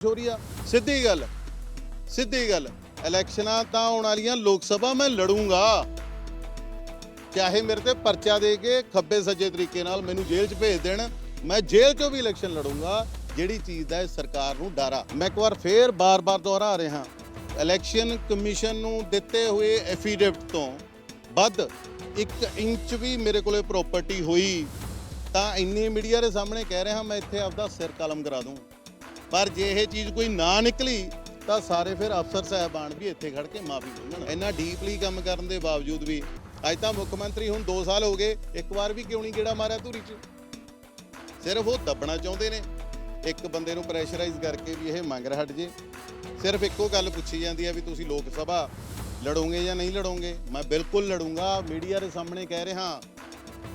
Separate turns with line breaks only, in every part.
ਹੋ ਆ। ਸਿੱਧੀ ਗੱਲ ਸਿੱਧੀ ਗੱਲ। ਇਲੈਕਸ਼ਨਾਂ ਤਾਂ ਆਉਣ ਵਾਲੀਆਂ ਲੋਕ ਸਭਾ ਮੈਂ ਲੜੂੰਗਾ। ਚਾਹੇ ਮੇਰੇ ਤੇ ਪਰਚਾ ਦੇ ਕੇ ਖੱਬੇ ਸੱਜੇ ਤਰੀਕੇ ਨਾਲ ਮੈਨੂੰ ਜੇਲ੍ਹ 'ਚ ਭੇਜ ਦੇਣ, ਮੈਂ ਜੇਲ੍ਹ 'ਚੋਂ ਵੀ ਇਲੈਕਸ਼ਨ ਲੜੂੰਗਾ। ਜਿਹੜੀ ਚੀਜ਼ ਦਾ ਇਹ ਸਰਕਾਰ ਨੂੰ ਡਰ ਮੈਂ ਇੱਕ ਵਾਰ ਫੇਰ ਬਾਰ-ਬਾਰ ਦੁਹਰਾ ਰਿਹਾ। ਇਲੈਕਸ਼ਨ ਕਮਿਸ਼ਨ ਨੂੰ ਦਿੱਤੇ ਹੋਏ ਐਫੀਡੇਵਿਟ ਤੋਂ ਵੱਧ 1 ਇੰਚ ਵੀ ਮੇਰੇ ਕੋਲੇ ਪ੍ਰਾਪਰਟੀ ਹੋਈ, ਤਾਂ ਇੰਨੀ ਮੀਡੀਆ ਦੇ ਸਾਹਮਣੇ ਕਹਿ ਰਿਹਾ, ਮੈਂ ਇੱਥੇ ਆਪਦਾ ਸਿਰ ਕਲਮ ਕਰਾ ਦੂੰ। ਪਰ ਜੇ ਇਹ ਚੀਜ਼ ਕੋਈ ਨਾ ਨਿਕਲੀ, ਤਾਂ ਸਾਰੇ ਫਿਰ ਅਫਸਰ ਸਾਹਿਬਾਨ ਵੀ ਇੱਥੇ ਖੜ ਕੇ ਮਾਫੀ ਮੰਗਣ। ਇੰਨਾ ਡੀਪਲੀ ਕੰਮ ਕਰਨ ਦੇ ਬਾਵਜੂਦ ਵੀ, ਅੱਜ ਤਾਂ ਮੁੱਖ ਮੰਤਰੀ ਹੁਣ 2 ਸਾਲ ਹੋ ਗਏ, ਇੱਕ ਵਾਰ ਵੀ ਕਿਉਂ ਨਹੀਂ ਗੇੜਾ ਮਾਰਿਆ ਧੂਰੀ 'ਚ? ਸਿਰਫ ਉਹ ਦੱਬਣਾ ਚਾਹੁੰਦੇ ਨੇ। ਇੱਕ ਬੰਦੇ ਨੂੰ ਪ੍ਰੈਸ਼ਰਾਈਜ਼ ਕਰਕੇ ਵੀ ਇਹ ਮੰਗ ਰਿਹਾ ਹਟ ਜੇ। ਸਿਰਫ ਇੱਕੋ ਗੱਲ ਪੁੱਛੀ ਜਾਂਦੀ ਹੈ ਵੀ ਤੁਸੀਂ ਲੋਕ ਸਭਾ ਲੜੋਗੇ ਜਾਂ ਨਹੀਂ ਲੜੋਗੇ? ਮੈਂ ਬਿਲਕੁਲ ਲੜੂੰਗਾ। ਮੀਡੀਆ ਦੇ ਸਾਹਮਣੇ ਕਹਿ ਰਿਹਾ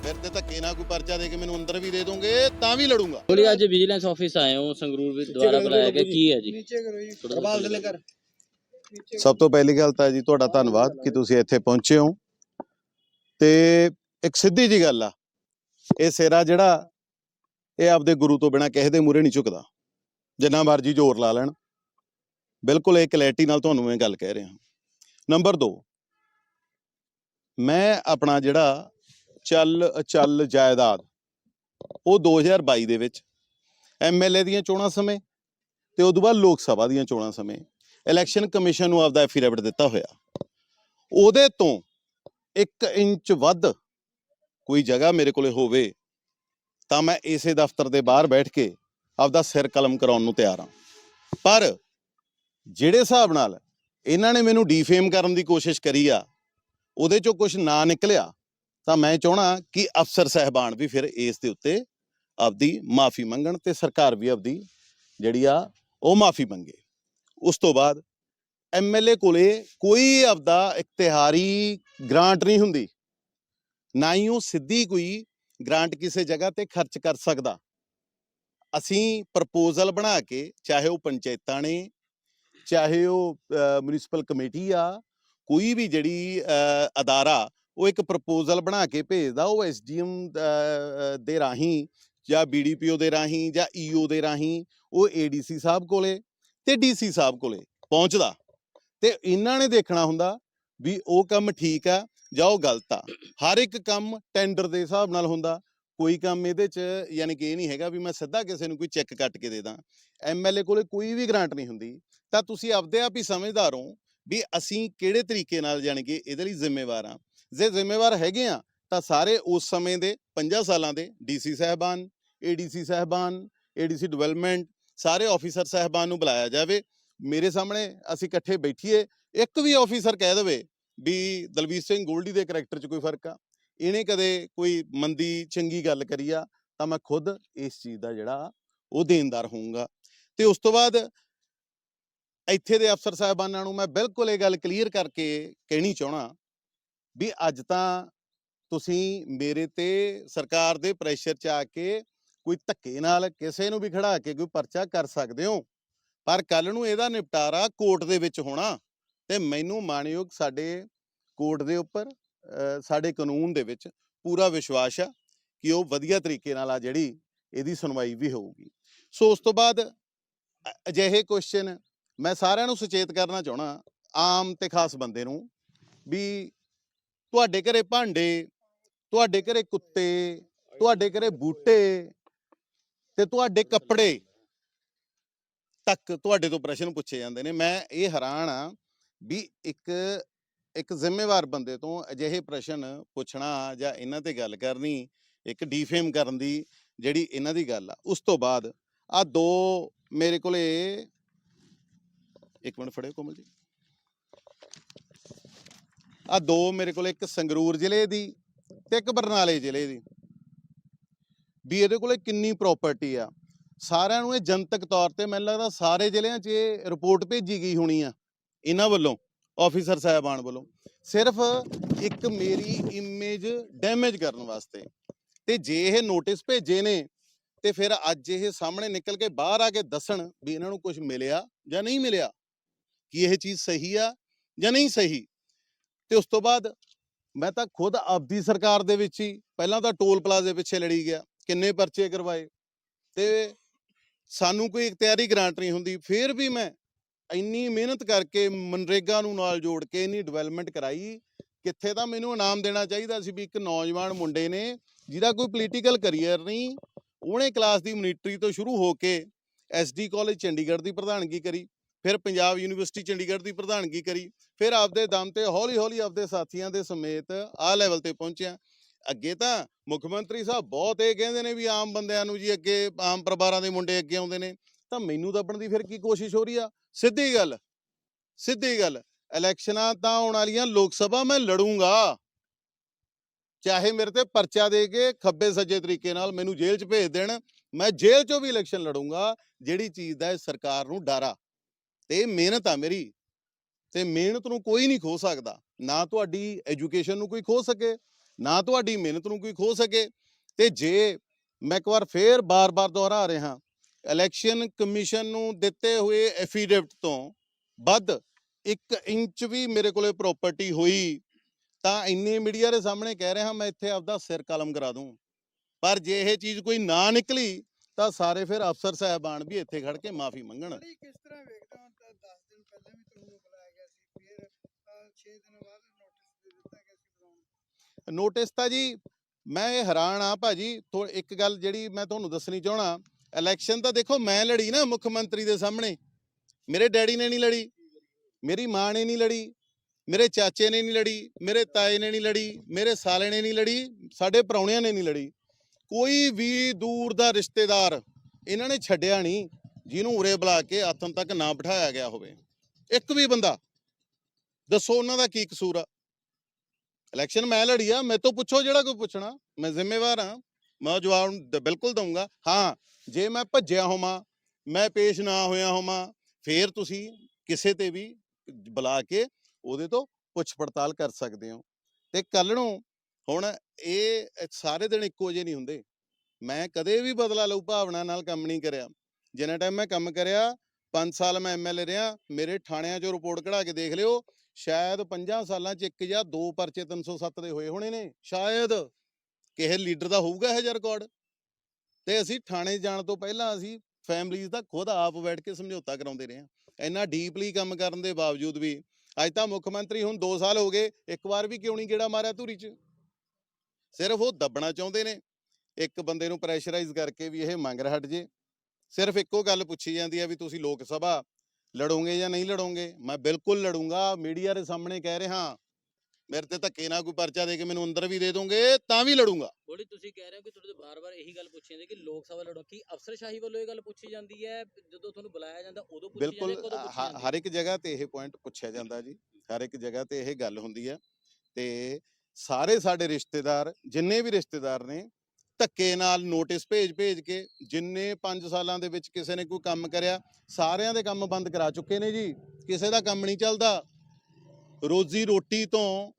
ਫਿਰ ਤੇ ਧੱਕੇ ਨਾਲ ਕੋਈ ਪਰਚਾ ਦੇ ਕੇ ਮੈਨੂੰ ਅੰਦਰ ਵੀ ਦੇ ਦੋਗੇ ਤਾਂ ਵੀ ਲੜੂੰਗਾ।
ਬੋਲੀ ਅੱਜ ਵਿਜੀਲੈਂਸ ਆਫਿਸ ਆਏ ਹੋ ਸੰਗਰੂਰ ਵਿੱਚ ਦੁਆਰਾ ਬੁਲਾਇਆ ਗਿਆ। ਕੀ ਹੈ ਜੀ?
ਕਰ
ਸਭ ਤੋਂ ਪਹਿਲੀ ਗੱਲ ਤਾਂ ਜੀ ਤੁਹਾਡਾ ਧੰਨਵਾਦ ਕਿ ਤੁਸੀਂ ਇੱਥੇ ਪਹੁੰਚੇ ਹੋ। ਤੇ ਇੱਕ ਸਿੱਧੀ ਜੀ ਗੱਲ ਆ ਇਹ ਸੇਰਾ ਜਿਹੜਾ ਇਹ ਆਪਦੇ ਗੁਰੂ ਤੋਂ ਬਿਨਾ ਕਿਸੇ ਦੇ ਮੂਹਰੇ ਨਹੀਂ ਝੁਕਦਾ। ਜਿੰਨਾ ਮਰਜ਼ੀ ਜ਼ੋਰ ਲਾ ਲੈਣ। ਬਿਲਕੁਲ ਇਹ ਕਲੈਰਿਟੀ ਨਾਲ ਤੁਹਾਨੂੰ ਮੈਂ ਗੱਲ ਕਹਿ ਰਿਹਾ। ਨੰਬਰ 2 ਮੈਂ ਆਪਣਾ ਜਿਹੜਾ ਚੱਲ ਅਚੱਲ ਜਾਇਦਾਦ। ਉਹ 2022 ਦੇ ਵਿੱਚ ਐਮਐਲਏ ਦੀਆਂ ਚੋਣਾਂ ਸਮੇਂ ਤੇ ਉਦੋਂ ਬਾਅਦ ਲੋਕ ਸਭਾ ਦੀਆਂ ਚੋਣਾਂ ਸਮੇਂ ਇਲੈਕਸ਼ਨ ਕਮਿਸ਼ਨ ਨੂੰ ਆਪਦਾ ਐਫੀਡੇਵਿਟ ਦਿੱਤਾ ਹੋਇਆ। ਉਹਦੇ ਤੋਂ 1 ਇੰਚ ਵੱਧ ਕੋਈ ਜਗ੍ਹਾ ਮੇਰੇ ਕੋਲੇ ਹੋਵੇ ਤਾਂ ਮੈਂ ਇਸੇ ਦਫ਼ਤਰ ਦੇ ਬਾਹਰ ਬੈਠ ਕੇ ਆਪਦਾ ਸਿਰ ਕਲਮ ਕਰਾਉਣ ਨੂੰ ਤਿਆਰ ਹਾਂ। ਪਰ ਜਿਹੜੇ ਹਿਸਾਬ ਨਾਲ ਇਹਨਾਂ ਨੇ ਮੈਨੂੰ ਡੀਫੇਮ ਕਰਨ ਦੀ ਕੋਸ਼ਿਸ਼ ਕਰੀ ਆ, ਉਹਦੇ ਚੋਂ ਕੁਝ ਨਾ ਨਿਕਲਿਆ ਤਾਂ ਮੈਂ ਚਾਹਣਾ ਕਿ ਅਫਸਰ ਸਹਿਬਾਨ ਵੀ ਫਿਰ ਇਸ ਦੇ ਉੱਤੇ ਆਪਦੀ ਮਾਫੀ ਮੰਗਣ ਤੇ ਸਰਕਾਰ ਵੀ ਆਪਦੀ ਜਿਹੜੀ ਆ ਉਹ ਮਾਫੀ ਮੰਗੇ। ਉਸ ਤੋਂ ਬਾਅਦ ਐਮਐਲਏ ਕੋਲੇ ਕੋਈ ਆਪਦਾ ਇਖਤਿਹਾਰੀ ਗ੍ਰਾਂਟ ਨਹੀਂ ਹੁੰਦੀ। ਨਾ ਹੀ ਉਹ ਸਿੱਧੀ ਕੋਈ ਗ੍ਰਾਂਟ ਕਿਸੇ ਜਗ੍ਹਾ ਤੇ ਖਰਚ ਕਰ ਸਕਦਾ। ਅਸੀਂ ਪ੍ਰਪੋਜ਼ਲ ਬਣਾ ਕੇ ਚਾਹੇ ਉਹ ਪੰਚਾਇਤਾਂ ਨੇ, ਚਾਹੇ ਉਹ ਮਿਊਨਿਸਪਲ ਕਮੇਟੀ ਆ, ਕੋਈ ਵੀ ਜਿਹੜੀ ਅਦਾਰਾ ਉਹ ਇੱਕ ਪ੍ਰਪੋਜ਼ਲ ਬਣਾ ਕੇ ਭੇਜਦਾ, ਉਹ ਐਸਡੀਐਮ ਦੇ ਰਾਹੀਂ ਜਾਂ ਬੀਡੀਪੀਓ ਦੇ ਰਾਹੀਂ ਜਾਂ ਈਓ ਦੇ ਰਾਹੀਂ ਉਹ ਏਡੀਸੀ ਸਾਹਿਬ ਕੋਲੇ ਤੇ ਡੀਸੀ ਸਾਹਿਬ ਕੋਲੇ ਪਹੁੰਚਦਾ। ਤੇ ਇਹਨਾਂ ਨੇ ਦੇਖਣਾ ਹੁੰਦਾ ਵੀ ਉਹ ਕੰਮ ਠੀਕ ਆ ਜਾਂ ਉਹ ਗਲਤ ਆ। ਹਰ ਇੱਕ ਕੰਮ ਟੈਂਡਰ ਦੇ ਹਿਸਾਬ ਨਾਲ ਹੁੰਦਾ। ਕੋਈ ਕੰਮ ਇਹਦੇ 'ਚ ਯਾਨੀ ਕਿ ਇਹ ਨਹੀਂ ਹੈਗਾ ਵੀ ਮੈਂ ਸਿੱਧਾ ਕਿਸੇ ਨੂੰ ਕੋਈ ਚੈੱਕ ਕੱਟ ਕੇ ਦੇ ਦਾਂ। ਐਮਐਲਏ ਕੋਲੇ ਕੋਈ ਵੀ ਗ੍ਰਾਂਟ ਨਹੀਂ ਹੁੰਦੀ। ਤਾਂ ਤੁਸੀਂ ਆਪਦੇ ਆਪ ਹੀ ਸਮਝਦਾਰ ਹੋ ਵੀ ਅਸੀਂ ਕਿਹੜੇ ਤਰੀਕੇ ਨਾਲ ਯਾਨੀ ਕਿ ਇਹਦੇ ਲਈ ਜ਼ਿੰਮੇਵਾਰ ਆ। ਜੇ ਜ਼ਿੰਮੇਵਾਰ ਹੈਗੇ ਆ, ਤਾਂ ਸਾਰੇ ਉਸ ਸਮੇਂ ਦੇ 50 ਸਾਲਾਂ ਦੇ ਡੀਸੀ ਸਾਹਿਬਾਨ ਏਡੀਸੀ ਸਾਹਿਬਾਨ ਏਡੀਸੀ ਡਿਵੈਲਪਮੈਂਟ, ਸਾਰੇ ਆਫੀਸਰ ਸਾਹਿਬਾਨ ਨੂੰ ਬੁਲਾਇਆ ਜਾਵੇ। ਮੇਰੇ ਸਾਹਮਣੇ ਅਸੀਂ ਇਕੱਠੇ ਬੈਠੀਏ, ਇੱਕ ਵੀ ਆਫੀਸਰ ਕਹਿ ਦੇਵੇ ਵੀ ਦਲਵੀਰ ਸਿੰਘ ਗੋਲਡੀ ਦੇ ਕੈਰੈਕਟਰ 'ਚ ਕੋਈ ਫ਼ਰਕ ਆ। ਇਹਨੇ ਕਦੇ ਕੋਈ ਮੰਦੀ, ਚੰਗੀ ਗੱਲ ਕਰੀ ਆ, ਤਾਂ ਮੈਂ ਖੁਦ ਇਸ ਚੀਜ਼ ਦਾ ਜਿਹੜਾ ਉਹ ਦੇਣਦਾਰ ਹੋਊਂਗਾ। ਤੇ ਉਸ ਤੋਂ ਬਾਅਦ ਇੱਥੇ ਦੇ ਅਫਸਰ ਸਾਹਿਬਾਨਾਂ ਨੂੰ ਮੈਂ ਬਿਲਕੁਲ ਇਹ ਗੱਲ ਕਲੀਅਰ ਕਰਕੇ ਕਹਿਣੀ ਚਾਹਣਾ ਵੀ ਅੱਜ ਤਾਂ ਤੁਸੀਂ ਮੇਰੇ ਤੇ ਸਰਕਾਰ ਦੇ ਪ੍ਰੈਸ਼ਰ 'ਚ ਆ ਕੇ ਕੋਈ ਧੱਕੇ ਨਾਲ ਕਿਸੇ ਨੂੰ ਵੀ ਖੜਾ ਕੇ ਕੋਈ ਪਰਚਾ ਕਰ ਸਕਦੇ ਹੋ। ਪਰ ਕੱਲ ਨੂੰ ਇਹਦਾ ਨਿਪਟਾਰਾ ਕੋਰਟ ਦੇ ਵਿੱਚ ਹੋਣਾ ਤੇ ਮੈਨੂੰ ਮਾਨਯੋਗ ਸਾਡੇ ਕੋਰਟ ਦੇ ਉੱਪਰ ਸਾਡੇ ਕਾਨੂੰਨ ਦੇ ਵਿੱਚ ਪੂਰਾ ਵਿਸ਼ਵਾਸ ਆ ਕਿ ਉਹ ਵਧੀਆ ਤਰੀਕੇ ਨਾਲ ਆ ਜਿਹੜੀ ਇਹਦੀ ਸੁਣਵਾਈ ਵੀ ਹੋਊਗੀ। ਸੋ ਉਸ ਤੋਂ ਬਾਅਦ ਅਜਿਹੇ ਕੁਐਸਚਨ ਮੈਂ ਸਾਰਿਆਂ ਨੂੰ ਸੁਚੇਤ ਕਰਨਾ ਚਾਹਣਾ ਆਮ ਤੇ ਖਾਸ ਬੰਦੇ ਨੂੰ, ਵੀ ਤੁਹਾਡੇ ਘਰੇ ਭਾਂਡੇ, ਤੁਹਾਡੇ ਘਰੇ ਕੁੱਤੇ, ਤੁਹਾਡੇ ਘਰੇ ਬੂਟੇ ਤੇ ਤੁਹਾਡੇ ਕੱਪੜੇ ਤੱਕ ਤੁਹਾਡੇ ਤੋਂ ਪ੍ਰਸ਼ਨ ਪੁੱਛੇ ਜਾਂਦੇ ਨੇ। ਮੈਂ ਇਹ ਹੈਰਾਨ ਆ ਵੀ ਇੱਕ ਇੱਕ ਜ਼ਿੰਮੇਵਾਰ ਬੰਦੇ ਤੋਂ ਅਜਿਹੇ ਪ੍ਰਸ਼ਨ ਪੁੱਛਣਾ ਜਾਂ ਇਹਨਾਂ ਤੇ ਗੱਲ ਕਰਨੀ, ਇੱਕ ਡੀਫੇਮ ਕਰਨ ਦੀ ਜਿਹੜੀ ਇਹਨਾਂ ਦੀ ਗੱਲ ਆ, ਉਸ ਤੋਂ ਬਾਅਦ ਆ ਦੋ ਮੇਰੇ ਕੋਲੇ ਇੱਕ ਮਿੰਟ ਫੜਿਓ ਕੋਮਲ ਜੀ। ਆ ਦੋ ਮੇਰੇ ਕੋਲ, ਇੱਕ ਸੰਗਰੂਰ ਜ਼ਿਲ੍ਹੇ ਦੀ ਤੇ ਇੱਕ ਬਰਨਾਲੇ ਜ਼ਿਲ੍ਹੇ ਦੀ। ਵੀ ਇਹਦੇ ਕੋਲੇ ਕਿੰਨੀ ਪ੍ਰਾਪਰਟੀ ਆ। ਸਾਰਿਆਂ ਨੂੰ ਇਹ ਜਨਤਕ ਤੌਰ ਤੇ ਮੈਨੂੰ ਲੱਗਦਾ ਸਾਰੇ ਜ਼ਿਲ੍ਹਿਆਂ 'ਚ ਇਹ ਰਿਪੋਰਟ ਭੇਜੀ ਗਈ ਹੋਣੀ ਆ, ਇਹਨਾਂ ਵੱਲੋਂ ਆਫੀਸਰ ਸਾਹਿਬਾਨ ਵੱਲੋਂ। ਸਿਰਫ ਇੱਕ ਮੇਰੀ ਇਮੇਜ ਡੈਮੇਜ ਕਰਨ ਵਾਸਤੇ। ਤੇ ਜੇ ਇਹ ਨੋਟਿਸ ਭੇਜੇ ਨੇ, ਤੇ ਫਿਰ ਅੱਜ ਇਹ ਸਾਹਮਣੇ ਨਿਕਲ ਕੇ ਬਾਹਰ ਆ ਕੇ ਦੱਸਣ ਵੀ ਇਹਨਾਂ ਨੂੰ ਕੁਝ ਮਿਲਿਆ ਜਾਂ ਨਹੀਂ ਮਿਲਿਆ, ਕਿ ਇਹ ਚੀਜ਼ ਸਹੀ ਆ ਜਾਂ ਨਹੀਂ ਸਹੀ। ਤੇ ਉਸ ਤੋਂ ਬਾਅਦ ਮੈਂ ਤਾਂ ਖੁਦ ਆਪਦੀ ਸਰਕਾਰ ਦੇ ਵਿੱਚ ਹੀ ਪਹਿਲਾਂ ਤਾਂ ਟੋਲ ਪਲਾਜ਼ੇ ਪਿੱਛੇ ਲੜੀ ਗਿਆ, ਕਿੰਨੇ ਪਰਚੇ ਕਰਵਾਏ ਤੇ ਸਾਨੂੰ ਕੋਈ ਇਖਤਿਆਰੀ ਗ੍ਰਾਂਟ ਨਹੀਂ ਹੁੰਦੀ, ਫਿਰ ਵੀ ਮੈਂ ਇੰਨੀ ਮਿਹਨਤ ਕਰਕੇ ਮਨਰੇਗਾ ਨੂੰ ਨਾਲ ਜੋੜ ਕੇ ਇੰਨੀ ਡਿਵੈਲਪਮੈਂਟ ਕਰਾਈ, ਕਿੱਥੇ ਤਾਂ ਮੈਨੂੰ ਇਨਾਮ ਦੇਣਾ ਚਾਹੀਦਾ ਸੀ ਵੀ ਇੱਕ ਨੌਜਵਾਨ ਮੁੰਡੇ ਨੇ ਜਿਹਦਾ ਕੋਈ ਪੋਲੀਟੀਕਲ ਕੈਰੀਅਰ ਨਹੀਂ, ਉਹਨੇ ਕਲਾਸ ਦੀ ਮੋਨੀਟਰੀ ਤੋਂ ਸ਼ੁਰੂ ਹੋ ਕੇ ਐਸਡੀ ਕਾਲਜ ਚੰਡੀਗੜ੍ਹ ਦੀ ਪ੍ਰਧਾਨਗੀ ਕਰੀ ਫਿਰ ਪੰਜਾਬ ਯੂਨੀਵਰਸਿਟੀ ਚੰਡੀਗੜ੍ਹ ਦੀ ਪ੍ਰਧਾਨਗੀ ਕਰੀ, ਫਿਰ ਆਪਦੇ ਦਮ ਤੇ ਹੌਲੀ ਹੌਲੀ ਆਪਦੇ ਸਾਥੀਆਂ ਦੇ ਸਮੇਤ ਆ ਲੈਵਲ ਤੇ ਪਹੁੰਚਿਆ। ਅੱਗੇ ਤਾਂ ਮੁੱਖ ਮੰਤਰੀ ਸਾਹਿਬ ਬਹੁਤ ਇਹ ਕਹਿੰਦੇ ਨੇ ਵੀ ਆਮ ਬੰਦਿਆਂ ਨੂੰ ਜੀ ਅੱਗੇ, ਆਮ ਪਰਿਵਾਰਾਂ ਦੇ ਮੁੰਡੇ ਅੱਗੇ ਆਉਂਦੇ ਨੇ, ਤਾਂ ਮੈਨੂੰ ਦੱਬਣ ਦੀ ਫਿਰ ਕੀ ਕੋਸ਼ਿਸ਼ ਹੋ ਰਹੀ ਆ? ਸਿੱਧੀ ਗੱਲ ਸਿੱਧੀ ਗੱਲ, ਇਲੈਕਸ਼ਨਾਂ ਤਾਂ ਆਉਣ ਵਾਲੀਆਂ ਲੋਕ ਸਭਾ ਮੈਂ ਲੜੂੰਗਾ। ਚਾਹੇ ਮੇਰੇ ਤੇ ਪਰਚਾ ਦੇ ਕੇ ਖੱਬੇ ਸੱਜੇ ਤਰੀਕੇ ਨਾਲ ਮੈਨੂੰ ਜੇਲ੍ਹ 'ਚ ਭੇਜ ਦੇਣ, ਮੈਂ ਜੇਲ੍ਹ 'ਚੋਂ ਵੀ ਇਲੈਕਸ਼ਨ ਲੜੂੰਗਾ, ਜਿਹੜੀ ਚੀਜ਼ ਦਾ ਇਹ ਸਰਕਾਰ ਨੂੰ ਡਰ ਆ। ਤੇ ਮਿਹਨਤ ਆ ਮੇਰੀ। ਤੇ ਮਿਹਨਤ ਨੂੰ ਕੋਈ ਨਹੀਂ ਖੋ ਸਕਦਾ। ਨਾ ਤੁਹਾਡੀ ਐਜੂਕੇਸ਼ਨ ਨੂੰ ਕੋਈ ਖੋ ਸਕੇ, ਨਾ ਤੁਹਾਡੀ ਮਿਹਨਤ ਨੂੰ ਕੋਈ ਖੋ ਸਕੇ। ਤੇ ਜੇ ਮੈਂ ਇੱਕ ਵਾਰ ਫੇਰ ਬਾਰ-ਬਾਰ ਦੁਹਰਾ ਰਿਹਾ ਇਲੈਕਸ਼ਨ ਕਮਿਸ਼ਨ ਨੂੰ ਦਿੱਤੇ ਹੋਏ ਐਫੀਡੇਵਿਟ ਤੋਂ ਵੱਧ 1 ਇੰਚ ਵੀ ਮੇਰੇ ਕੋਲੇ ਪ੍ਰਾਪਰਟੀ ਹੋਈ, ਤਾਂ ਇੰਨੇ ਮੀਡੀਆ ਦੇ ਸਾਹਮਣੇ ਕਹਿ ਰਿਹਾ ਮੈਂ ਇੱਥੇ ਆਪਦਾ ਸਿਰ ਕਲਮ ਕਰਾ ਦੂੰ। ਪਰ ਜੇ ਇਹ ਚੀਜ਼ ਕੋਈ ਨਾ ਨਿਕਲੀ, ਤਾਂ ਸਾਰੇ ਫਿਰ ਅਫਸਰ ਸਾਹਿਬਾਨ ਵੀ ਇੱਥੇ ਖੜ ਕੇ ਮਾਫੀ ਮੰਗਣ।
ਕਿਸ ਤਰ੍ਹਾਂ ਵੇਖਦੇ ਹੋ ਤਾਂ 10 ਦਿਨ ਪਹਿਲਾਂ ਵੀ ਤੁਹਾਨੂੰ ਬੁਲਾਇਆ ਗਿਆ ਸੀ ਫਿਰ 6 ਦਿਨ ਬਾਅਦ ਨੋਟਿਸ ਦੇ ਦਿੱਤਾ ਗਿਆ ਸੀ ਬੁਲਾਉਣ
ਨੋਟਿਸ ਤਾਂ ਜੀ ਮੈਂ ਇਹ ਹੈਰਾਨ ਆ ਭਾਜੀ ਇੱਕ ਗੱਲ ਜਿਹੜੀ ਮੈਂ ਤੁਹਾਨੂੰ ਦੱਸਣੀ ਚਾਹਣਾ ਇਲੈਕਸ਼ਨ ਤਾਂ ਦੇਖੋ ਮੈਂ ਲੜੀ ਨਾ ਮੁੱਖ ਮੰਤਰੀ ਦੇ ਸਾਹਮਣੇ। ਮੇਰੇ ਡੈਡੀ ਨੇ ਨਹੀਂ ਲੜੀ, ਮੇਰੀ ਮਾਂ ਨੇ ਨਹੀਂ ਲੜੀ, ਮੇਰੇ ਚਾਚੇ ਨੇ ਨਹੀਂ ਲੜੀ, ਮੇਰੇ ਤਾਏ ਨੇ ਨਹੀਂ ਲੜੀ, ਮੇਰੇ ਸਾਲੇ ਨੇ ਨਹੀਂ ਲੜੀ, ਸਾਡੇ ਪ੍ਰਾਹੁਣਿਆਂ ਨੇ ਨਹੀਂ ਲੜੀ। ਕੋਈ ਵੀ ਦੂਰ ਦਾ ਰਿਸ਼ਤੇਦਾਰ ਇਹਨਾਂ ਨੇ ਛੱਡਿਆ ਨਹੀਂ, ਜਿਹਨੂੰ ਉਰੇ ਬੁਲਾ ਕੇ ਆਥਨ ਤੱਕ ਨਾ ਬਿਠਾਇਆ ਗਿਆ ਹੋਵੇ। ਇੱਕ ਵੀ ਬੰਦਾ ਦੱਸੋ ਉਹਨਾਂ ਦਾ ਕੀ ਕਸੂਰ ਆ? ਇਲੈਕਸ਼ਨ ਮੈਂ ਲੜੀ ਆ, ਮੇਰੇ ਤੋਂ ਪੁੱਛੋ ਜਿਹੜਾ ਕੋਈ ਪੁੱਛਣਾ, ਮੈਂ ਜ਼ਿੰਮੇਵਾਰ ਹਾਂ, ਮੈਂ ਜਵਾਬ ਦ- ਬਿਲਕੁਲ ਦਊਂਗਾ। ਹਾਂ, ਜੇ ਮੈਂ ਭੱਜਿਆ ਹੋਵਾਂ, ਮੈਂ ਪੇਸ਼ ਨਾ ਹੋਇਆ ਹੋਵਾਂ, ਫੇਰ ਤੁਸੀਂ ਕਿਸੇ ਤੇ ਵੀ ਬੁਲਾ ਕੇ ਉਹਦੇ ਤੋਂ ਪੁੱਛ ਪੜਤਾਲ ਕਰ ਸਕਦੇ ਹੋ। ਤੇ ਕੱਲ ਨੂੰ ਹੁਣ ਇਹ ਸਾਰੇ ਦਿਨ ਇੱਕੋ ਜਿਹੇ ਨਹੀਂ ਹੁੰਦੇ। ਮੈਂ ਕਦੇ ਵੀ ਬਦਲਾ ਲਊ, ਭਾਵਨਾ ਨਾਲ ਕੰਮ ਨਹੀਂ ਕਰਿਆ। ਜਿੰਨਾ ਟਾਈਮ ਮੈਂ ਕੰਮ ਕਰਿਆ 5 ਸਾਲ ਮੈਂ ਐਮਐਲਏ ਰਿਹਾ, ਮੇਰੇ ਥਾਣਿਆਂ 'ਚੋਂ ਰਿਪੋਰਟ ਕਢਾ ਕੇ ਦੇਖ ਲਿਓ ਸ਼ਾਇਦ 50 ਸਾਲਾਂ 'ਚ ਇੱਕ ਜਾਂ ਦੋ ਪਰਚੇ 307 ਦੇ ਹੋਏ ਹੋਣੇ ਨੇ, ਸ਼ਾਇਦ ਕਿਸੇ ਲੀਡਰ ਦਾ ਹੋਊਗਾ ਇਹ ਜਿਹਾ ਰਿਕਾਰਡ। ਤੇ ਅਸੀਂ ਥਾਣੇ ਜਾਣ ਤੋਂ ਪਹਿਲਾਂ ਅਸੀਂ ਫੈਮਲੀਜ਼ ਦਾ ਖੁਦ ਆਪ ਬੈਠ ਕੇ ਸਮਝੌਤਾ ਕਰਾਉਂਦੇ ਰਹੇ ਹਾਂ। ਇੰਨਾ ਡੀਪਲੀ ਕੰਮ ਕਰਨ ਦੇ ਬਾਵਜੂਦ ਵੀ ਅੱਜ ਤਾਂ ਮੁੱਖ ਮੰਤਰੀ ਹੁਣ 2 ਸਾਲ ਹੋ ਗਏ, ਇੱਕ ਵਾਰ ਵੀ ਕਿਉਂ ਨਹੀਂ ਗੇੜਾ ਮਾਰਿਆ ਧੂਰੀ 'ਚ? ਸਿਰਫ ਉਹ ਦੱਬਣਾ ਚਾਹੁੰਦੇ ਨੇ, ਇੱਕ ਬੰਦੇ ਨੂੰ ਪ੍ਰੈਸ਼ਰਾਈਜ਼ ਕਰਕੇ ਵੀ ਇਹ ਮੰਗ ਹਟ ਜੇ। ਸਿਰਫ ਇੱਕੋ ਗੱਲ ਪੁੱਛੀ ਜਾਂਦੀ ਹੈ ਵੀ ਤੁਸੀਂ ਲੋਕ ਸਭਾ ਲੜੋਗੇ ਜਾਂ ਨਹੀਂ ਲੜੋਗੇ? ਮੈਂ ਬਿਲਕੁਲ ਲੜੂੰਗਾ। ਮੀਡੀਆ ਦੇ ਸਾਹਮਣੇ ਕਹਿ ਰਿਹਾ ਮੇਰੇ ਤੇ ਧੱਕੇ ਨਾਲ ਕੋਈ ਪਰਚਾ ਦੇ ਕੇ ਮੈਨੂੰ ਅੰਦਰ ਵੀ ਦੇ ਦੋਗੇ ਤਾਂ ਵੀ ਲੜੂੰਗਾ।
ਬੋਲੀ ਤੁਸੀਂ ਕਹਿ ਰਹੇ ਹੋ ਕਿ ਤੁਹਾਡੇ ਤੋਂ ਬਾਰ-ਬਾਰ ਇਹੀ ਗੱਲ ਪੁੱਛੀ ਜਾਂਦੀ ਕਿ ਲੋਕ ਸਭਾ ਲੜੋ। ਕੀ ਅਫਸਰਸ਼ਾਹੀ ਵੱਲੋਂ ਇਹ ਗੱਲ ਪੁੱਛੀ ਜਾਂਦੀ ਹੈ? ਜਦੋਂ ਤੁਹਾਨੂੰ ਬੁਲਾਇਆ ਜਾਂਦਾ ਉਦੋਂ ਪੁੱਛੀ ਜਾਂਦੀ
ਬਿਲਕੁਲ
ਹੈ
ਹਰ ਇੱਕ ਜਗ੍ਹਾ ਤੇ ਇਹ ਪੁਆਇੰਟ ਪੁੱਛਿਆ ਜਾਂਦਾ ਜੀ। ਹਰ ਇੱਕ ਜਗ੍ਹਾ ਤੇ ਇਹ ਗੱਲ ਹੁੰਦੀ ਹੈ। ਤੇ ਸਾਰੇ ਸਾਡੇ ਰਿਸ਼ਤੇਦਾਰ ਜਿੰਨੇ ਵੀ ਰਿਸ਼ਤੇਦਾਰ ਨੇ ਧੱਕੇ ਨਾਲ ਨੋਟਿਸ ਭੇਜ ਭੇਜ ਕੇ ਜਿੰਨੇ 5 ਸਾਲਾਂ ਦੇ ਵਿੱਚ ਕਿਸੇ ਨੇ ਕੋਈ ਕੰਮ ਕਰਿਆ, ਸਾਰਿਆਂ ਦੇ ਕੰਮ ਬੰਦ ਕਰਾ ਚੁੱਕੇ ਨੇ ਜੀ। ਕਿਸੇ ਦਾ ਕੰਮ ਨਹੀਂ ਚੱਲਦਾ। ਰੋਜ਼ੀ ਰੋਟੀ ਤੋਂ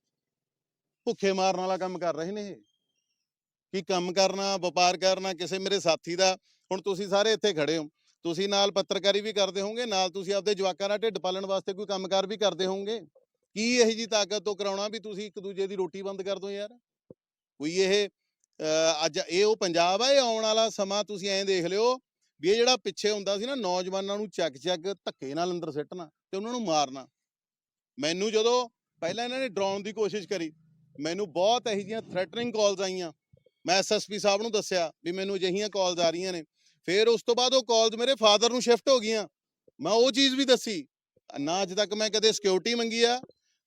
ਭੁੱਖੇ ਮਾਰਨ ਵਾਲਾ ਕੰਮ ਕਰ ਰਹੇ ਨੇ ਇਹ। ਕੀ ਕੰਮ ਕਰਨਾ, ਵਪਾਰ ਕਰਨਾ, ਕਿਸੇ ਮੇਰੇ ਸਾਥੀ ਦਾ। ਹੁਣ ਤੁਸੀਂ ਸਾਰੇ ਇੱਥੇ ਖੜੇ ਹੋ। ਤੁਸੀਂ ਨਾਲ ਪੱਤਰਕਾਰੀ ਵੀ ਕਰਦੇ ਹੋਵੋਗੇ, ਨਾਲ ਤੁਸੀਂ ਆਪਦੇ ਜਵਾਕਾਂ ਦਾ ਢਿੱਡ ਪਾਲਣ ਵਾਸਤੇ ਕੋਈ ਕੰਮਕਾਰ ਵੀ ਕਰਦੇ ਹੋਵੋਗੇ। ਕੀ ਇਹੋ ਜੀ ਤਾਕਤ ਤੋਂ ਕਰਾਉਣਾ ਵੀ ਤੁਸੀਂ ਇੱਕ ਦੂਜੇ ਦੀ ਰੋਟੀ ਬੰਦ ਕਰ ਦੋ ਯਾਰ? ਕੋਈ ਇਹ ਅੱਜ ਇਹ ਉਹ ਪੰਜਾਬ ਆ, ਇਹ ਆਉਣ ਵਾਲਾ ਸਮਾਂ ਤੁਸੀਂ ਐਂ ਦੇਖ ਲਿਓ ਵੀ ਇਹ ਜਿਹੜਾ ਪਿੱਛੇ ਹੁੰਦਾ ਸੀ ਨਾ ਨੌਜਵਾਨਾਂ ਨੂੰ ਚੱਕ ਚੱਕ ਧੱਕੇ ਨਾਲ ਅੰਦਰ ਸਿੱਟਣਾ ਤੇ ਉਹਨਾਂ ਨੂੰ ਮਾਰਨਾ। ਮੈਨੂੰ ਜਦੋਂ ਪਹਿਲਾਂ ਇਹਨਾਂ ਨੇ ਡਰਾਉਣ ਦੀ ਕੋਸ਼ਿਸ਼ ਕਰੀ, ਮੈਨੂੰ ਬਹੁਤ ਇਹੋ ਜਿਹੀਆਂ ਥ੍ਰੈਟਨਿੰਗ ਕਾਲਸ ਆਈਆਂ। ਮੈਂ ਐਸਐਸਪੀ ਸਾਹਿਬ ਨੂੰ ਦੱਸਿਆ ਵੀ ਮੈਨੂੰ ਅਜਿਹੀਆਂ ਕਾਲਸ ਆ ਰਹੀਆਂ ਨੇ। ਫਿਰ ਉਸ ਤੋਂ ਬਾਅਦ ਉਹ ਕਾਲਸ ਮੇਰੇ ਫਾਦਰ ਨੂੰ ਸ਼ਿਫਟ ਹੋ ਗਈਆਂ। ਮੈਂ ਉਹ ਚੀਜ਼ ਵੀ ਦੱਸੀ, ਨਾ ਅੱਜ ਤੱਕ ਮੈਂ ਕਦੇ ਸਿਕਿਉਰਿਟੀ ਮੰਗੀ ਆ,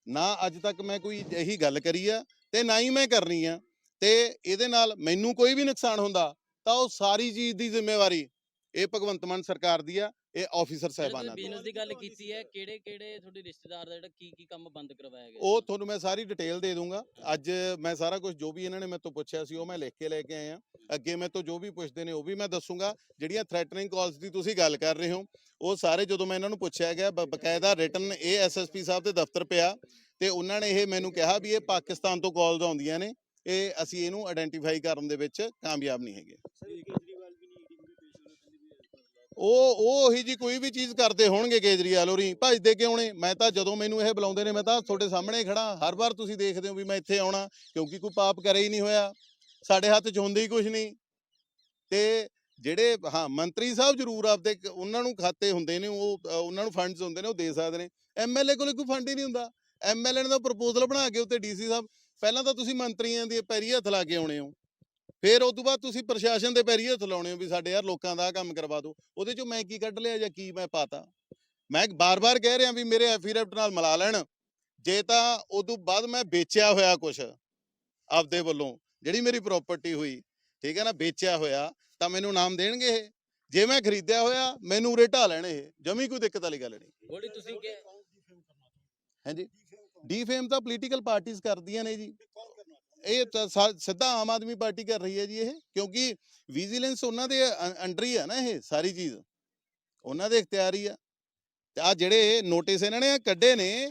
ਨਾ ਅੱਜ ਤੱਕ ਮੈਂ ਕੋਈ ਇਹੀ ਗੱਲ ਕਰੀ ਆ ਤੇ ਨਾ ਹੀ ਮੈਂ ਕਰਨੀ ਆ। ਤੇ ਇਹਦੇ ਨਾਲ ਮੈਨੂੰ ਕੋਈ ਵੀ ਨੁਕਸਾਨ ਹੁੰਦਾ ਤਾਂ ਉਹ ਸਾਰੀ ਚੀਜ਼ ਦੀ ਜ਼ਿੰਮੇਵਾਰੀ ਇਹ ਭਗਵੰਤ ਮਾਨ ਸਰਕਾਰ ਦੀ ਆ ਇਹ ਆਫੀਸਰ ਸਾਹਿਬਾਨਾਂ ਦੀ।
ਬਿਜ਼ਨਸ ਦੀ ਗੱਲ ਕੀਤੀ ਹੈ ਕਿਹੜੇ ਕਿਹੜੇ ਤੁਹਾਡੇ ਰਿਸ਼ਤੇਦਾਰ ਦਾ ਜਿਹੜਾ ਕੀ ਕੀ ਕੰਮ ਬੰਦ ਕਰਵਾਇਆ ਗਿਆ
ਉਹ ਤੁਹਾਨੂੰ ਮੈਂ ਸਾਰੀ ਡਿਟੇਲ ਦੇ ਦੂੰਗਾ। ਅੱਜ ਮੈਂ ਸਾਰਾ ਕੁਝ ਜੋ ਵੀ ਇਹਨਾਂ ਨੇ ਤੋਂ ਪੁੱਛਿਆ ਸੀ ਉਹ ਮੈਂ ਲਿਖ ਕੇ ਲੈ ਕੇ ਆਇਆ। ਅੱਗੇ ਮੇਰੇ ਤੋਂ ਜੋ ਵੀ ਪੁੱਛਦੇ ਨੇ ਉਹ ਵੀ ਮੈਂ ਦੱਸੂੰਗਾ। ਜਿਹੜੀਆਂ ਥ੍ਰੈਟਨਿੰਗ ਕਾਲਸ ਦੀ ਤੁਸੀਂ ਗੱਲ ਕਰ ਰਹੇ ਹੋ ਉਹ ਸਾਰੇ ਜਦੋਂ ਮੈਂ ਇਹਨਾਂ ਨੂੰ ਪੁੱਛਿਆ ਗਿਆ ਬਕਾਇਦਾ ਰਿਟਨ ਇਹ ਐਸਐਸਪੀ ਸਾਹਿਬ ਦੇ ਦਫ਼ਤਰ ਪਿਆ ਤੇ ਉਹਨਾਂ ਨੇ ਇਹ ਮੈਨੂੰ ਕਿਹਾ ਵੀ ਇਹ ਪਾਕਿਸਤਾਨ ਤੋਂ ਕਾਲਸ ਆਉਂਦੀਆਂ ਨੇ। ਇਹ ਅਸੀਂ ਇਹਨੂੰ ਆਇਡੈਂਟੀਫਾਈ ਕਰਨ ਦੇ ਵਿੱਚ ਕਾਮਯਾਬ ਨਹੀਂ ਹੈਗੇ। ਉਹ ਉਹ ਉਹੀ ਜੀ ਕੋਈ ਵੀ ਚੀਜ਼ ਕਰਦੇ ਹੋਣਗੇ ਕੇਜਰੀਵਾਲ ਹੋਰੀ। ਭੱਜਦੇ ਕਿਉਂ ਨੇ? ਮੈਂ ਤਾਂ ਜਦੋਂ ਮੈਨੂੰ ਇਹ ਬੁਲਾਉਂਦੇ ਨੇ ਮੈਂ ਤਾਂ ਤੁਹਾਡੇ ਸਾਹਮਣੇ ਖੜਾ ਹਰ ਵਾਰ ਤੁਸੀਂ ਦੇਖਦੇ ਹੋ ਵੀ ਮੈਂ ਇੱਥੇ ਆਉਣਾ ਕਿਉਂਕਿ ਕੋਈ ਪਾਪ ਕਰੇ ਹੀ ਨਹੀਂ ਹੋਇਆ। ਸਾਡੇ ਹੱਥ 'ਚ ਹੁੰਦੇ ਹੀ ਕੁਝ ਨਹੀਂ। ਤੇ ਜਿਹੜੇ ਹਾਂ ਮੰਤਰੀ ਸਾਹਿਬ ਜ਼ਰੂਰ ਆਪਦੇ ਉਹਨਾਂ ਨੂੰ ਖਾਤੇ ਹੁੰਦੇ ਨੇ ਉਹ ਉਹਨਾਂ ਨੂੰ ਫੰਡਸ ਹੁੰਦੇ ਨੇ ਉਹ ਦੇ ਸਕਦੇ ਨੇ। ਐਮਐਲਏ ਕੋਲੇ ਕੋਈ ਫੰਡ ਹੀ ਨਹੀਂ ਹੁੰਦਾ। ਐਮਐਲਏ ਨੇ ਤਾਂ ਪ੍ਰਪੋਜ਼ਲ ਬਣਾ ਕੇ ਉੱਤੇ ਡੀਸੀ ਸਾਹਿਬ ਪਹਿਲਾਂ ਤਾਂ ਤੁਸੀਂ ਮੰਤਰੀਆਂ ਦੇ ਪੈਰੀ ਹੱਥ ਲਾ ਕੇ ਆਉਣੇ ਹੋ। ਫਿਰ ਉਸ ਤੋਂ ਬਾਅਦ ਤੁਸੀਂ ਪ੍ਰਸ਼ਾਸਨ ਦੇ ਪੈਰੀ ਹੱਥ ਲਾਉਣੇ ਹੋ ਵੀ ਸਾਡੇ ਯਾਰ ਲੋਕਾਂ ਦਾ ਕੰਮ ਕਰਵਾ ਦਿਓ। ਉਹਦੇ ਚੋਂ ਮੈਂ ਕੀ ਕੱਢ ਲਿਆ ਜਾਂ ਕੀ ਮੈਂ ਪਾਤਾ ਮੈਂ ਬਾਰ-ਬਾਰ ਕਹਿ ਰਿਹਾ ਵੀ ਮੇਰੇ ਐਫੀਰੈਫਟ ਨਾਲ ਮਿਲਾ ਲੈਣ। ਜੇ ਤਾਂ ਉਦੋਂ ਬਾਅਦ ਮੈਂ ਵੇਚਿਆ ਹੋਇਆ ਕੁਛ ਆਪਦੇ ਵੱਲੋਂ ਜਿਹੜੀ ਮੇਰੀ ਪ੍ਰਾਪਰਟੀ ਹੋਈ ਠੀਕ ਹੈ ਨਾ ਵੇਚਿਆ ਹੋਇਆ ਤਾਂ ਮੈਨੂੰ ਨਾਮ ਦੇਣਗੇ ਇਹ। ਜੇ ਮੈਂ ਖਰੀਦਿਆ ਹੋਇਆ ਮੈਨੂੰ ਉਰੇ ਢਾ ਲੈਣ ਇਹ। ਜਮੀ ਕੋਈ ਦਿੱਕਤ ਵਾਲੀ ਗੱਲ ਨਹੀਂ।
ਤੁਸੀਂ ਕਿ
ਹਾਂਜੀ। ਡੀਫੇਮ ਤਾਂ ਪੋਲੀਟੀਕਲ ਪਾਰਟੀਆਂ ਕਰਦੀਆਂ ਨੇ ਜੀ। ਇਹ ਸਿੱਧਾ ਆਮ ਆਦਮੀ ਪਾਰਟੀ ਕਰ ਰਹੀ ਹੈ ਜੀ ਇਹ ਕਿਉਂਕਿ ਵਿਜੀਲੈਂਸ ਉਹਨਾਂ ਦੇ ਅੰਡਰ ਹੀ ਆ ਨਾ ਇਹ ਸਾਰੀ ਚੀਜ਼। ਉਹਨਾਂ ਦੇ ਇਖਤਿਆਰ ਹੀ ਆ। ਤੇ ਆ ਜਿਹੜੇ ਨੋਟਿਸ ਇਹਨਾਂ ਨੇ ਕੱਢੇ ਨੇ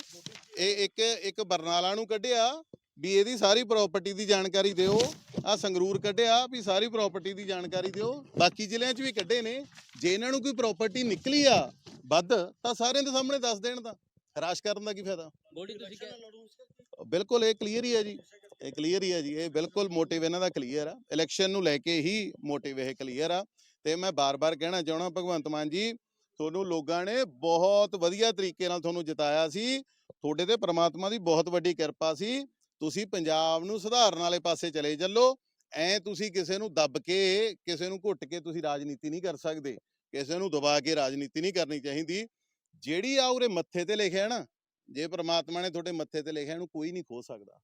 ਇਹ ਇੱਕ ਇੱਕ ਬਰਨਾਲਾ ਨੂੰ ਕੱਢਿਆ ਵੀ ਇਹਦੀ ਸਾਰੀ ਪ੍ਰਾਪਰਟੀ ਦੀ ਜਾਣਕਾਰੀ ਦਿਓ। ਆ ਸੰਗਰੂਰ ਕੱਢਿਆ ਵੀ ਸਾਰੀ ਪ੍ਰਾਪਰਟੀ ਦੀ ਜਾਣਕਾਰੀ ਦਿਓ। ਬਾਕੀ ਜ਼ਿਲ੍ਹਿਆਂ 'ਚ ਵੀ ਕੱਢੇ ਨੇ। ਜੇ ਇਹਨਾਂ ਨੂੰ ਕੋਈ ਪ੍ਰਾਪਰਟੀ ਨਿਕਲੀ ਆ ਵੱਧ ਤਾਂ ਸਾਰਿਆਂ ਦੇ ਸਾਹਮਣੇ ਦੱਸ ਦੇਣ ਤਾਂ। ਹਰਾਸ਼ ਕਰਨ ਦਾ ਕੀ ਫਾਇਦਾ?
ਗੋਲਡੀ ਤੁਸੀਂ
ਬਿਲਕੁਲ ਇਹ ਕਲੀਅਰ ਹੀ ਹੈ ਜੀ। ਇਹ ਕਲੀਅਰ ਹੀ ਹੈ ਜੀ। ਇਹ ਬਿਲਕੁਲ ਮੋਟਿਵ ਇਹਨਾਂ ਦਾ ਕਲੀਅਰ ਆ। ਇਲੈਕਸ਼ਨ ਨੂੰ ਲੈ ਕੇ ਹੀ ਮੋਟਿਵ ਇਹ ਕਲੀਅਰ ਆ। ਤੇ ਮੈਂ ਬਾਰ-ਬਾਰ ਕਹਿਣਾ ਚਾਹਣਾ ਭਗਵੰਤ ਮਾਨ ਜੀ ਤੁਹਾਨੂੰ ਲੋਕਾਂ ਨੇ ਬਹੁਤ ਵਧੀਆ ਤਰੀਕੇ ਨਾਲ ਤੁਹਾਨੂੰ ਜਿਤਾਇਆ ਸੀ। ਤੁਹਾਡੇ ਤੇ ਪ੍ਰਮਾਤਮਾ ਦੀ ਬਹੁਤ ਵੱਡੀ ਕਿਰਪਾ ਸੀ। ਤੁਸੀਂ ਪੰਜਾਬ ਨੂੰ ਸੁਧਾਰਨ ਵਾਲੇ ਪਾਸੇ ਚਲੇ ਚੱਲੋ। ਐ ਤੁਸੀਂ ਕਿਸੇ ਨੂੰ ਦੱਬ ਕੇ ਕਿਸੇ ਨੂੰ ਘੁੱਟ ਕੇ ਤੁਸੀਂ ਰਾਜਨੀਤੀ ਨਹੀਂ ਕਰ ਸਕਦੇ। ਕਿਸੇ ਨੂੰ ਦਬਾ ਕੇ ਰਾਜਨੀਤੀ ਨਹੀਂ ਕਰਨੀ ਚਾਹੀਦੀ। ਜਿਹੜੀ ਆ ਉਰੇ ਮੱਥੇ ਤੇ ਲਿਖਿਆ ਨਾ ਜੇ ਪ੍ਰਮਾਤਮਾ ਨੇ ਤੁਹਾਡੇ ਮੱਥੇ ਤੇ ਲਿਖਿਆ ਇਹਨੂੰ ਕੋਈ ਨਹੀਂ ਖੋ ਸਕਦਾ।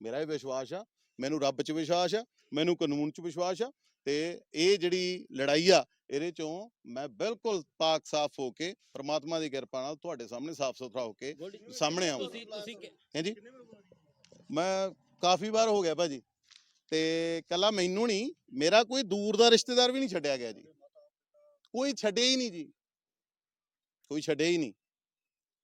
ਮੇਰਾ ਇਹ ਵਿਸ਼ਵਾਸ ਆ ਮੈਨੂੰ ਰੱਬ 'ਚ ਵਿਸ਼ਵਾਸ ਆ ਮੈਨੂੰ ਕਾਨੂੰਨ 'ਚ ਵਿਸ਼ਵਾਸ ਆ ਤੇ ਇਹ ਜਿਹੜੀ ਲੜਾਈ ਆ ਇਹਦੇ ਚੋਂ ਮੈਂ ਬਿਲਕੁਲ ਪਾਕ ਸਾਫ਼ ਹੋ ਕੇ ਪ੍ਰਮਾਤਮਾ ਦੀ ਕਿਰਪਾ ਨਾਲ ਤੁਹਾਡੇ ਸਾਹਮਣੇ ਸਾਫ਼ ਸੁਥਰਾ ਹੋ ਕੇ ਸਾਹਮਣੇ ਆਉਂਗਾ ਹਾਂਜੀ ਮੈਂ ਕਾਫੀ ਵਾਰ ਹੋ ਗਿਆ ਭਾਜੀ ਤੇ ਕੱਲਾ ਮੈਨੂੰ ਨਹੀਂ ਮੇਰਾ ਕੋਈ ਦੂਰ ਦਾ ਰਿਸ਼ਤੇਦਾਰ ਵੀ ਨਹੀਂ ਛੱਡਿਆ ਗਿਆ ਜੀ। ਕੋਈ ਛੱਡਿਆ ਹੀ ਨਹੀਂ ਜੀ। ਕੋਈ ਛੱਡਿਆ ਹੀ ਨਹੀਂ।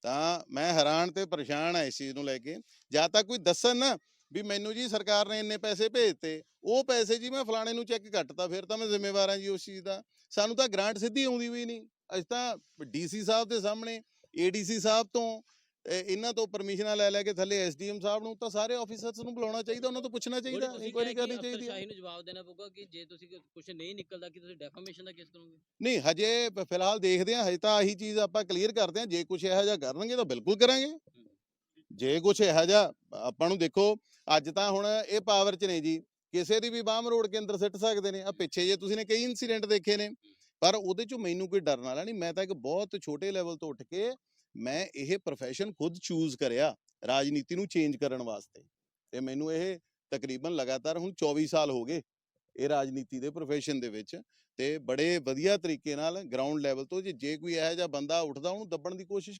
ਤਾਂ ਮੈਂ ਹੈਰਾਨ ਤੇ ਪਰੇਸ਼ਾਨ ਆ ਇਸ ਚੀਜ਼ ਨੂੰ ਲੈ ਕੇ। ਜਾਂ ਤਾਂ ਕੋਈ ਦੱਸਣ ਨਾ ਵੀ ਮੈਨੂੰ ਜੀ ਸਰਕਾਰ ਨੇ ਇੰਨੇ ਪੈਸੇ ਭੇਜਤੇ, ਉਹ ਪੈਸੇ ਜੀ ਮੈਂ ਫਲਾਣੇ ਨੂੰ ਚੈੱਕ ਕੱਟਤਾ, ਫਿਰ ਤਾਂ ਮੈਂ ਜ਼ਿੰਮੇਵਾਰ ਹਾਂ ਜੀ ਉਸ ਚੀਜ਼ ਦਾ। ਸਾਨੂੰ ਤਾਂ ਗ੍ਰਾਂਟ ਸਿੱਧੀ ਆਉਂਦੀ ਵੀ ਨਹੀਂ। ਅਸੀਂ ਤਾਂ ਡੀਸੀ ਸਾਹਿਬ ਦੇ ਸਾਹਮਣੇ, ਏਡੀਸੀ ਸਾਹਿਬ ਤੋਂ ਇਹਨਾਂ ਤੋਂ ਪਰਮਿਸ਼ਨਾਂ ਲੈ ਲੈ ਕੇ ਥੱਲੇ ਐਸਡੀਐਮ ਸਾਹਿਬ ਨੂੰ ਤਾਂ ਸਾਰੇ ਆਫੀਸਰਸ ਨੂੰ ਬੁਲਾਉਣਾ ਚਾਹੀਦਾ ਉਹਨਾਂ ਤੋਂ ਪੁੱਛਣਾ ਚਾਹੀਦਾ ਇਨਕੁਆਇਰੀ ਕਰਨੀ ਚਾਹੀਦੀ ਹੈ।
ਨੂੰ ਜਵਾਬ ਦੇਣਾ ਪਊਗਾ ਕਿ ਜੇ ਤੁਸੀਂ ਕੁਝ ਨਹੀਂ ਨਿਕਲਦਾ ਕਿ ਤੁਸੀਂ ਡੈਫਾਮੇਸ਼ਨ ਦਾ ਕੇਸ ਕਰੋਗੇ?
ਨਹੀਂ ਹਜੇ ਫਿਲਹਾਲ ਦੇਖਦੇ ਹਾਂ ਹਜੇ ਤਾਂ ਆਹੀ ਚੀਜ਼ ਆਪਾਂ ਕਲੀਅਰ ਕਰਦੇ ਹਾਂ ਜੇ ਕੁਝ ਇਹੋ ਜਿਹਾ ਕਰਨਗੇ ਤਾਂ ਬਿਲਕੁਲ ਕਰਾਂਗੇ। ਜੇ ਕੁਝ ਇਹੋ ਜਿਹਾ ਆਪਾਂ ਨੂੰ ਦੇਖੋ ਅੱਜ ਤਾਂ ਹੁਣ ਇਹ ਪਾਵਰ 'ਚ ਨੇ ਜੀ ਕਿਸੇ ਦੀ ਵੀ ਬਾਹਮ ਰੋਡ ਕੇ ਅੰਦਰ ਸਿੱਟ ਸਕਦੇ ਨੇ ਆ ਪਿੱਛੇ ਜੇ ਤੁਸੀਂ ਨੇ ਕਈ ਇਨਸੀਡੈਂਟ ਦੇਖੇ ਨੇ ਪਰ ਉਹਦੇ 'ਚੋਂ ਮੈਨੂੰ ਕੋਈ ਡਰਨ ਵਾਲਾ ਨਹੀਂ ਮੈਂ ਤਾਂ ਇੱਕ ਬਹੁਤ ਛੋਟੇ ਲੈਵਲ ਤੋਂ ਉੱਠ ਕੇ ਮੈਂ ਇਹ profession ਖੁਦ ਚੂਜ਼ ਕਰਿਆ ਰਾਜਨੀਤੀ ਨੂੰ ਚੇਂਜ ਕਰਨ ਵਾਸਤੇ ਤੇ ਮੈਨੂੰ ਇਹ ਤਕਰੀਬਨ ਲਗਾਤਾਰ ਹੁਣ 24 ਸਾਲ ਹੋ ਗਏ ਇਹ ਰਾਜਨੀਤੀ ਦੇ profession ਦੇ ਵਿੱਚ ਤੇ ਬੜੇ ਵਧੀਆ ਤਰੀਕੇ ਨਾਲ ਗਰਾਊਂਡ ਲੈਵਲ ਤੋਂ ਜੇ ਜੇ ਕੋਈ ਇਹੋ ਜਿਹਾ ਬੰਦਾ ਉੱਠਦਾ ਉਹਨੂੰ ਦੱਬਣ ਦੀ ਕੋਸ਼ਿਸ਼